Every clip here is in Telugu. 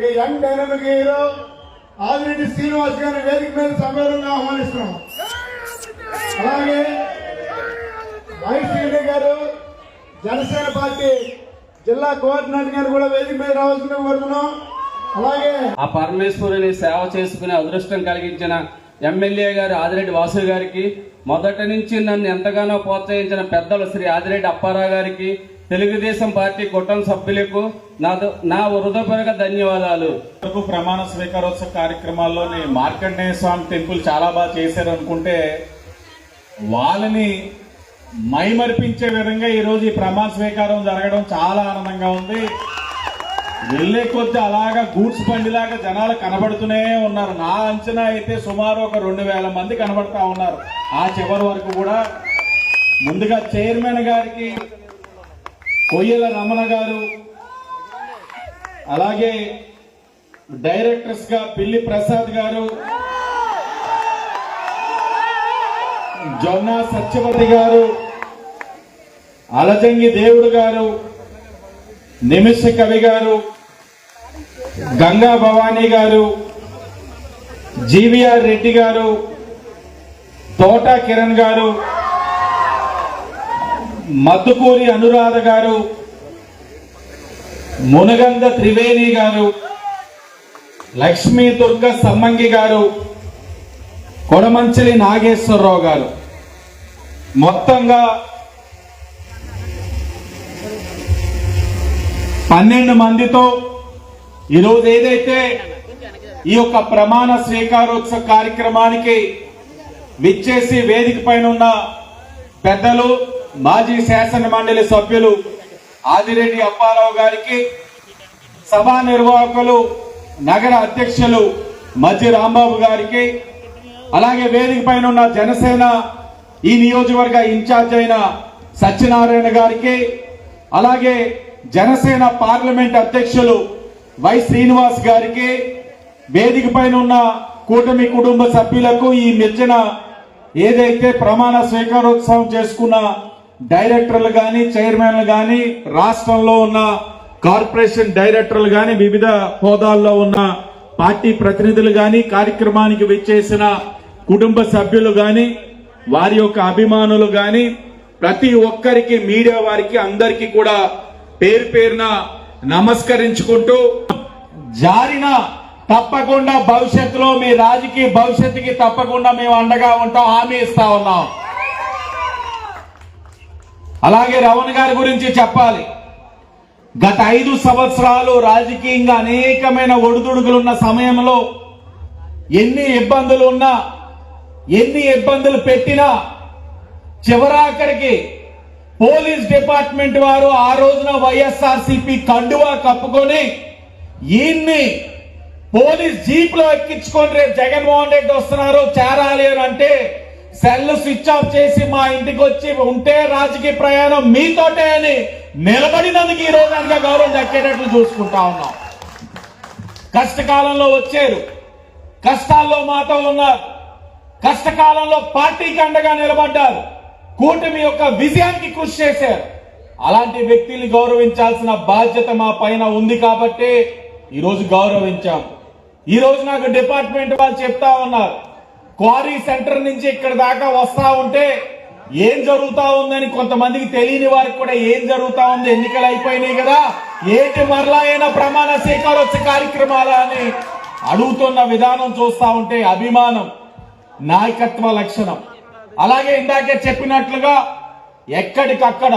ఈ young dynamic hero Adireddy Srinivas గారి వేదిక మీద సమ్మేళనంగా ఆహ్వానిస్తున్నాం. అలాగే వైఎస్ రెడ్డి గారు జనసేన పార్టీ జిల్లా కోఆర్డినేటర్ గారు కూడా వేదిక మీద రావాల్సిందిగా కోరుతున్నాం. అలాగే ఆ పరమేశ్వరుని సేవ చేసుకునే అదృష్టం కలిగించిన ఎమ్మెల్యే గారు ఆదిరెడ్డి వాసు గారికి మొదటి నుంచి నన్ను ఎంతగానో ప్రోత్సహించిన పెద్దలు శ్రీ ఆదిరెడ్డి అప్పారావు గారికి తెలుగుదేశం పార్టీ కుటుంబ సభ్యులకు నా నా హృదయపూర్వక ధన్యవాదాలు. ప్రమాణ స్వీకారోత్సవ కార్యక్రమాల్లోని మార్కండేయ స్వామి టెంపుల్ చాలా బాగా చేశారు అనుకుంటే వాళ్ళని మైమర్పించే విధంగా ఈరోజు ఈ ప్రమాణ స్వీకారం జరగడం చాలా ఆనందంగా ఉంది. వెళ్ళే కొద్ది అలాగా గూడ్స్ బండిలాగా జనాలు కనబడుతూనే ఉన్నారు. నా అంచనా అయితే సుమారు ఒక రెండు వేల మంది కనబడతా ఉన్నారు. ఆ చివరి వరకు కూడా ముందుగా చైర్మన్ గారికి కొయ్యల రమణ గారు అలాగే డైరెక్టర్స్గా పిల్లి ప్రసాద్ గారు జొన్నా సత్యవతి గారు అలజంగి దేవుడు గారు నిమిష కవి గారు గంగా భవానీ గారు జీవీఆర్ రెడ్డి గారు తోట కిరణ్ గారు మద్దుకూరి అనురాధ గారు మునగంద త్రివేణి గారు లక్ష్మీ దుర్గ సమ్మంగి గారు కొడమంచిలి నాగేశ్వరరావు గారు. మొత్తంగా పన్నెండు మందితో ఈరోజు ఏదైతే ఈ యొక్క ప్రమాణ స్వీకారోత్సవ కార్యక్రమానికి విచ్చేసి వేదిక పైన ఉన్న పెద్దలు మాజీ శాసన మండలి సభ్యులు ఆదిరెడ్డి అప్పారావు గారికి సభా నిర్వాహకులు నగర అధ్యక్షులు మధ్య రాంబాబు గారికి అలాగే వేదిక పైన ఉన్న జనసేన ఈ నియోజకవర్గ ఇన్ఛార్జ్ అయిన సత్యనారాయణ గారికి అలాగే జనసేన పార్లమెంట్ అధ్యక్షులు వై శ్రీనివాస్ గారికి వేదిక పైన ఉన్న కూటమి కుటుంబ సభ్యులకు ఈ మధ్యన ఏదైతే ప్రమాణ స్వీకారోత్సవం చేసుకున్న డైరెక్టర్లు కానీ చైర్మన్లు కానీ రాష్ట్రంలో ఉన్న కార్పొరేషన్ డైరెక్టర్లు కానీ వివిధ హోదాల్లో ఉన్న పార్టీ ప్రతినిధులు కానీ కార్యక్రమానికి విచ్చేసిన కుటుంబ సభ్యులు కానీ వారి యొక్క అభిమానులు కానీ ప్రతి ఒక్కరికి మీడియా వారికి అందరికీ కూడా పేరు పేరున నమస్కరించుకుంటూ జారిన తప్పకుండా భవిష్యత్తులో మీ రాజకీయ భవిష్యత్తుకి తప్పకుండా మేము అండగా ఉంటాం హామీ ఇస్తా ఉన్నాం. అలాగే రమణ గారి గురించి చెప్పాలి. గత ఐదు సంవత్సరాలు రాజకీయంగా అనేకమైన ఒడిదుడుకులున్న సమయంలో ఎన్ని ఇబ్బందులు ఉన్నా ఎన్ని ఇబ్బందులు పెట్టినా చివరాఖరికి పోలీస్ డిపార్ట్మెంట్ వారు ఆ రోజున వైఎస్ఆర్సీపీ కండువా కప్పుకొని ఈయన్ని పోలీస్ జీప్లో ఎక్కించుకొని రేపు జగన్మోహన్ రెడ్డి వస్తున్నారు చేరాలి అని అంటే సెల్ స్విచ్ ఆఫ్ చేసి మా ఇంటికి వచ్చి ఉంటే రాజకీయ ప్రయాణం మీతోటే అని నిలబడినందుకు ఈ రోజు అంత గౌరవం దక్కేటట్లు చూసుకుంటా ఉన్నాం. కష్టకాలంలో వచ్చారు. కష్టాల్లో మాతో ఉన్నారు. కష్టకాలంలో పార్టీకి అండగా నిలబడ్డారు. కూటమి యొక్క విజయానికి కృషి చేశారు. అలాంటి వ్యక్తిని గౌరవించాల్సిన బాధ్యత మా పైన ఉంది కాబట్టి ఈరోజు గౌరవించాం. ఈరోజు నాకు డిపార్ట్మెంట్ వాళ్ళు చెప్తా ఉన్నారు. క్వారీ సెంటర్ నుంచి ఇక్కడ దాకా వస్తా ఉంటే ఏం జరుగుతా ఉందని కొంతమందికి తెలియని వారికి కూడా ఏం జరుగుతా ఉంది? ఎన్నికలు అయిపోయినాయి కదా. ఏంటి మరలా అయినా ప్రమాణ స్వీకారోత్సవ కార్యక్రమాల అని అడుగుతున్న విధానం చూస్తా ఉంటే అభిమానం నాయకత్వ లక్షణం. అలాగే ఇందాకే చెప్పినట్లుగా ఎక్కడికక్కడ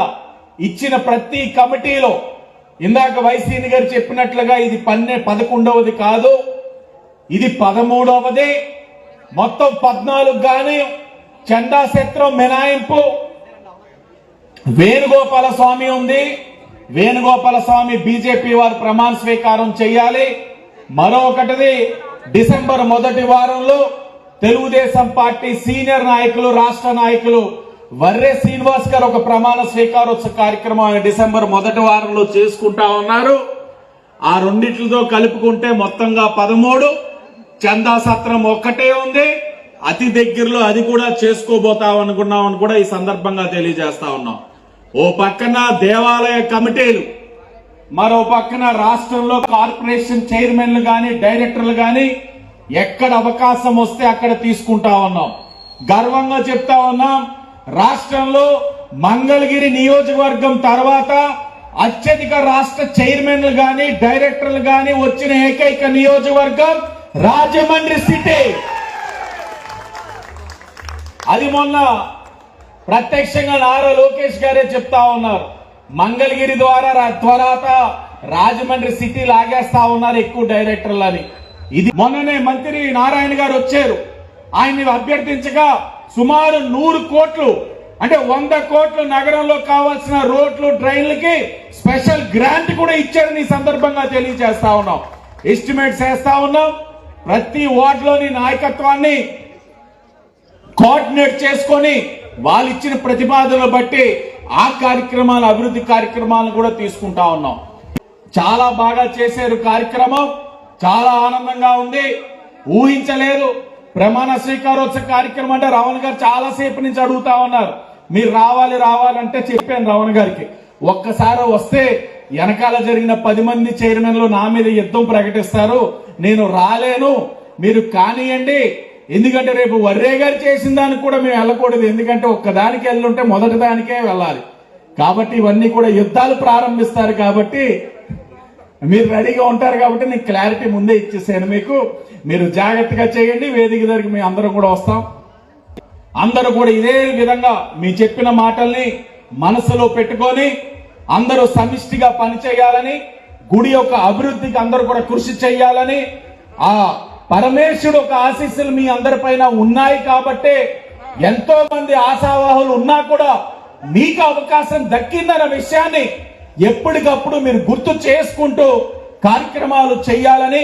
ఇచ్చిన ప్రతి కమిటీలో ఇందాక వైసీని గారు చెప్పినట్లుగా ఇది పన్నె పదకొండవది కాదు ఇది పదమూడవది. మొత్తం పద్నాలుగు గాని చందాశత్రం మినాయింపు. వేణుగోపాల స్వామి ఉంది. వేణుగోపాల స్వామి బీజేపీ వారు ప్రమాణ స్వీకారం చేయాలి మరొకటిది డిసెంబర్ మొదటి వారంలో తెలుగుదేశం పార్టీ సీనియర్ నాయకులు రాష్ట్ర నాయకులు వర్రే శ్రీనివాస్ గారు ఒక ప్రమాణ స్వీకారోత్సవ కార్యక్రమం డిసెంబర్ మొదటి వారంలో చేసుకుంటా ఉన్నారు. ఆ రెండిట్లతో కలుపుకుంటే మొత్తంగా పదమూడు. చందా సత్రం ఒక్కటే ఉంది. అతి దగ్గరలో అది కూడా చేసుకోబోతాం అనుకున్నాం అని కూడా ఈ సందర్భంగా తెలియజేస్తా ఉన్నాం. ఓ పక్కన దేవాలయ కమిటీలు మరో పక్కన రాష్ట్రంలో కార్పొరేషన్ చైర్మన్లు గాని డైరెక్టర్లు గాని ఎక్కడ అవకాశం వస్తే అక్కడ తీసుకుంటా ఉన్నాం. గర్వంగా చెప్తా ఉన్నాం రాష్ట్రంలో మంగళగిరి నియోజకవర్గం తర్వాత అత్యధిక రాష్ట్ర చైర్మన్లు గాని డైరెక్టర్లు గాని వచ్చిన ఏకైక నియోజకవర్గం రాజమండ్రి సిటీ. అది మొన్న ప్రత్యక్షంగా నారా లోకేష్ గారే చెప్తా ఉన్నారు. మంగళగిరి ద్వారా త్వరాత రాజమండ్రి సిటీ లాగేస్తా ఉన్నారు ఎక్కువ డైరెక్టర్లు అని ఇది మొన్ననే మంత్రి నారాయణ గారు వచ్చారు. ఆయన్ని అభ్యర్థించగా సుమారు నూరు కోట్లు అంటే వంద కోట్లు నగరంలో కావాల్సిన రోడ్లు డ్రైన్లకి స్పెషల్ గ్రాంట్ కూడా ఇచ్చారని సందర్భంగా తెలియజేస్తా ఉన్నాం. ఎస్టిమేట్స్ వేస్తా ఉన్నాం. ప్రతి వార్డులోని నాయకత్వాన్ని కోఆర్డినేట్ చేసుకొని వాళ్ళు ఇచ్చిన ప్రతిపాదనలు బట్టి ఆ కార్యక్రమాలు అభివృద్ధి కార్యక్రమాలను కూడా తీసుకుంటా ఉన్నాం. చాలా బాగా చేశారు కార్యక్రమం. చాలా ఆనందంగా ఉంది. ఊహించలేదు. ప్రమాణ స్వీకారోత్సవ కార్యక్రమం అంటే రావణ్ గారు చాలాసేపు నుంచి అడుగుతా ఉన్నారు. మీరు రావాలి రావాలంటే చెప్పాను రావణ్ గారికి. ఒక్కసారి వస్తే వెనకాల జరిగిన పది మంది చైర్మన్లు నా మీద యుద్ధం ప్రకటిస్తారు. నేను రాలేను. మీరు కానియండి. ఎందుకంటే రేపు వర్రే గారు చేసిన దానికి కూడా మేము వెళ్ళకూడదు. ఎందుకంటే ఒక్కదానికి వెళ్ళుంటే మొదటి దానికే వెళ్ళాలి. కాబట్టి ఇవన్నీ కూడా యుద్ధాలు ప్రారంభిస్తారు కాబట్టి మీరు రెడీగా ఉంటారు కాబట్టి నేను క్లారిటీ ముందే ఇచ్చేసాను మీకు. మీరు జాగ్రత్తగా చేయండి. వేదిక దగ్గరికి మేము అందరం కూడా వస్తాం. అందరూ కూడా ఇదే విధంగా మీ చెప్పిన మాటల్ని మనసులో పెట్టుకొని అందరూ సమిష్టిగా పనిచేయాలని గుడి యొక్క అభివృద్ధికి అందరూ కూడా కృషి చేయాలని ఆ పరమేశ్వరుడు ఒక ఆశీస్సులు మీ అందరిపైన ఉన్నాయి కాబట్టే ఎంతో మంది ఆశావాహులు ఉన్నా కూడా మీకు అవకాశం దక్కిందన్న విషయాన్ని ఎప్పటికప్పుడు మీరు గుర్తు చేసుకుంటూ కార్యక్రమాలు చేయాలని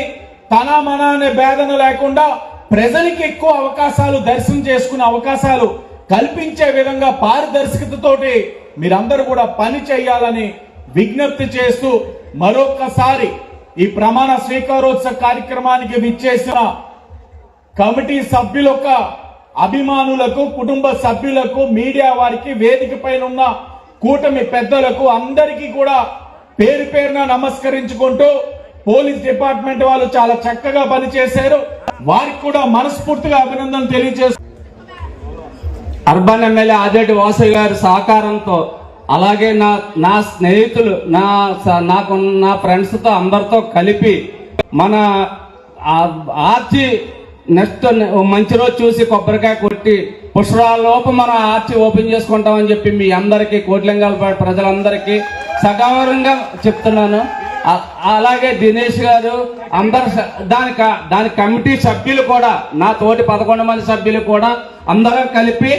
తన మన అనే భేదన లేకుండా ప్రజలకి ఎక్కువ అవకాశాలు దర్శనం చేసుకునే అవకాశాలు కల్పించే విధంగా పారదర్శకతతోటి మీరందరూ కూడా పని చేయాలని విజ్ఞప్తి చేస్తూ మరొక్కసారి ఈ ప్రమాణ స్వీకారోత్సవ కార్యక్రమానికి విచ్చేసిన కమిటీ సభ్యుల అభిమానులకు కుటుంబ సభ్యులకు మీడియా వారికి వేదిక పైన ఉన్న కూటమి పెద్దలకు అందరికీ కూడా పేరు పేరున నమస్కరించుకుంటూ పోలీస్ డిపార్ట్మెంట్ వాళ్ళు చాలా చక్కగా పనిచేశారు. వారికి కూడా మనస్ఫూర్తిగా అభినందనలు తెలియజేస్తూ అర్బన్ ఎమ్మెల్యే ఆదేటి వాసవి గారి సహకారంతో అలాగే నా నా స్నేహితులు నా స- నాకు నా ఫ్రెండ్స్తో అందరితో కలిపి మన ఆర్చి నెక్స్ట్ మంచి రోజు చూసి కొబ్బరికాయ కొట్టి పుష్పరాలోపు మనం ఆర్చి ఓపెన్ చేసుకుంటామని చెప్పి మీ అందరికీ కోట్లింగాల ప్రజలందరికీ సగౌరవంగా చెప్తున్నాను. అలాగే దినేష్ గారు అందరు దాని దాని కమిటీ సభ్యులు కూడా నా తోటి పదకొండు మంది సభ్యులు కూడా అందరం కలిపి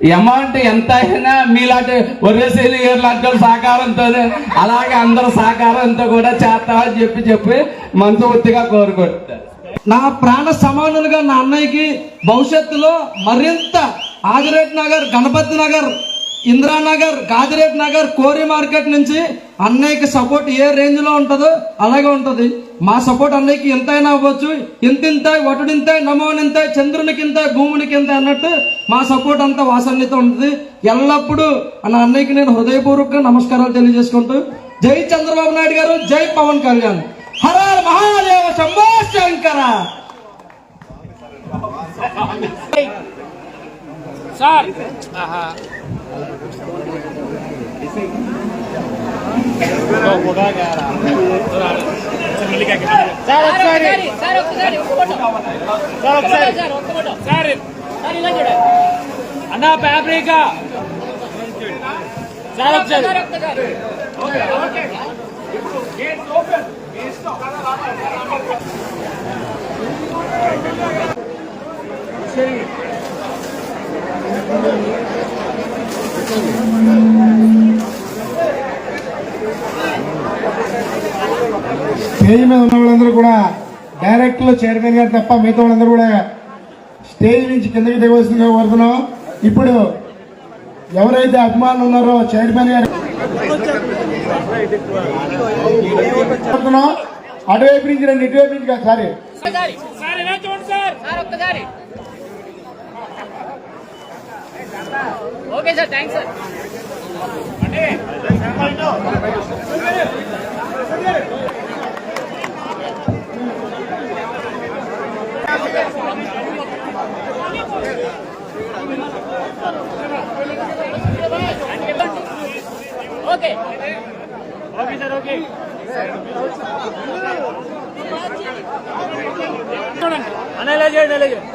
అమౌంట్ ఎంత అయినా మీలాంటి ఒరేసీలు లాంటి సహకారంతో అలాగే అందరు సహకారంతో కూడా చేస్తామని చెప్పి చెప్పి మనస్ఫూర్తిగా కోరుకుంటారు నా ప్రాణ సమానులుగా నా అన్నయ్యకి భవిష్యత్తులో మరింత ఆదిరేట్ నగర్ గణపతి నగర్ ఇందిరానగర్ గాదిరేట్ నగర్ కోరి మార్కెట్ నుంచి అన్నయ్యకి సపోర్ట్ ఏ రేంజ్లో ఉంటుందో అలాగే ఉంటుంది. మా సపోర్ట్ అన్నయ్యకి ఎంతైనా అవ్వచ్చు. ఇంతింత వటుడింత నమోనింత చంద్రునికి ఇంత భూమునికి ఇంత అన్నట్టు మా సపోర్ట్ అంతా వాసన్యత ఉంటుంది. ఎల్లప్పుడూ నా అన్నయ్యకి నేను హృదయపూర్వకంగా నమస్కారాలు తెలియజేసుకుంటూ జై చంద్రబాబు నాయుడు గారు జై పవన్ కళ్యాణ్. హర హర మహాదేవ శంభో శంకర. సార్ ఒకసారి సార్ ఒకసారి ఒక్క ఫోటో సార్ ఒకసారి సార్ ఒక్క ఫోటో సార్ సార్ ఇలా చూడండి అన్నా ఫ్యాబ్రికా సార్ ఒకసారి సార్ ఒక్కసారి స్టేజ్ మీద ఉన్న వాళ్ళందరూ కూడా డైరెక్టర్లు చైర్మన్ గారు తప్ప మిగతా వాళ్ళందరూ కూడా స్టేజ్ నుంచి కిందకి దిగవలసిందిగా కోరుతున్నాం. ఇప్పుడు ఎవరైతే అభిమానులు ఉన్నారో చైర్మన్ గారు. అటువైపు నుంచి రండి ఇటువైపు నుంచి కాదు sorry. okay sir thanks sir okay okay sir okay చూడండి అన్న ఇలా చేయండి ఇలా చేయండి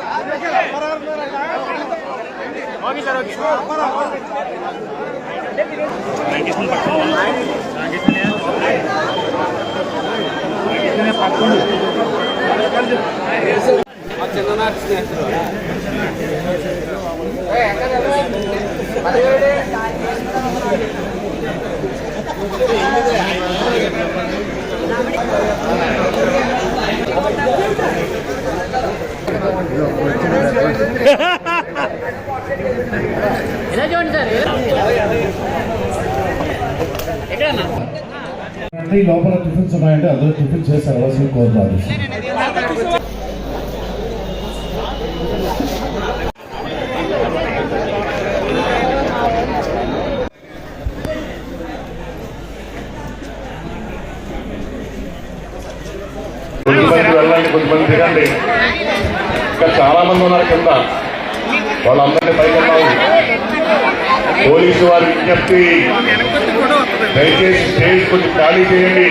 ఓకే సార్ ఓకే మా చిన్ననాటి స్నేహితులు ఇలా అంటే ఈ లోపల టిఫిన్స్ ఉన్నాయంటే అందులో టిఫిన్ చేసి వెళ్ళవలసిన కోరుతారు కొద్దిమంది వెళ్ళండి కొద్దిమంది దిగండి. ఇంకా చాలా మంది ఉన్నారు కింద. వాళ్ళందరినీ పైకి పోలీసు వారి విజ్ఞప్తి. దయచేసి స్టేజ్ కొంచెం ఖాళీ చేయండి.